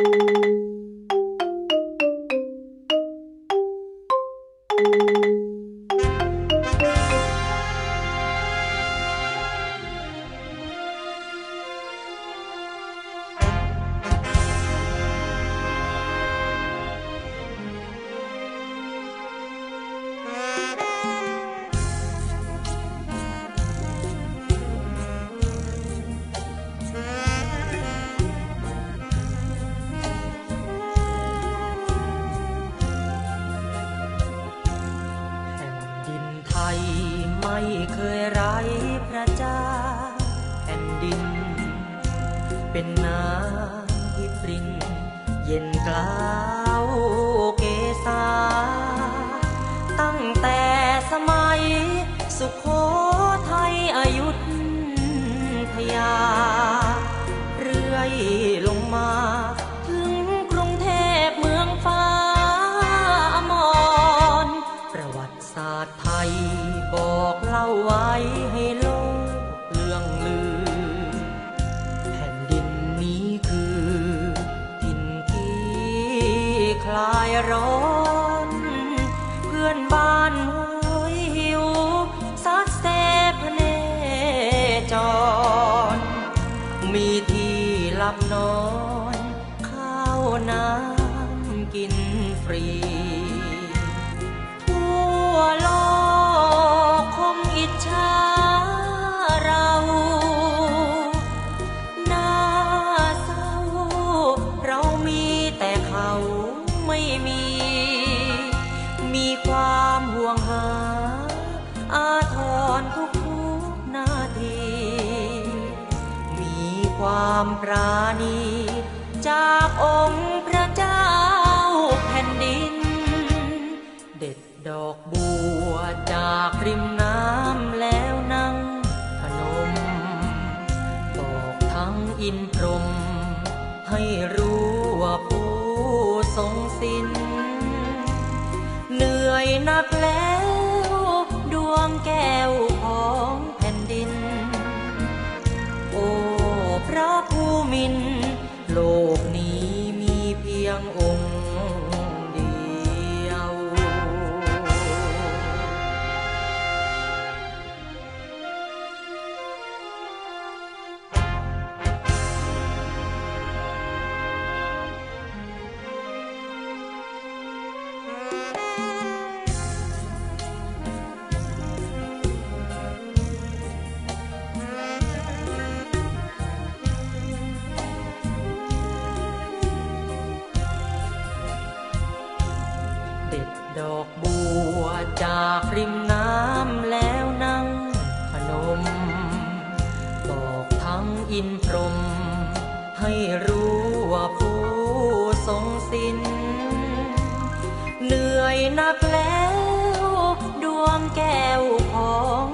แไทยไม่เคยไร้พระเจ้าแผ่นดิน เป็นน้ำที่ปริงเย็นกล้า ลายร้อน เพื่อนบ้านโหยหิวซัดเซพเนจร มีที่หลับนอน ข้าวน้ำกินฟรี ม่มี มีความห่วงหา อาทรทุกทุกนาที มีความปราณี จากองค์พระเจ้าแผ่นดิน เด็ดดอกบัวจากริมน้ำแล้วนั่งพนม บอกทั้งอินพรหมให้รู้ว่าผู้ ทรงสินเหนื่อยนักแล้วดวงแก้วของแผ่นดิน โอ้พระผู้มิน โลกนี้มีเพียงองค์ ติดดอกบัวจากริมน้ำแล้วนั่งพนม บอกทั้งอินพรม ให้รู้ว่าผู้ทรงสินเหนื่อยนักแล้ว ดวงแก้วของ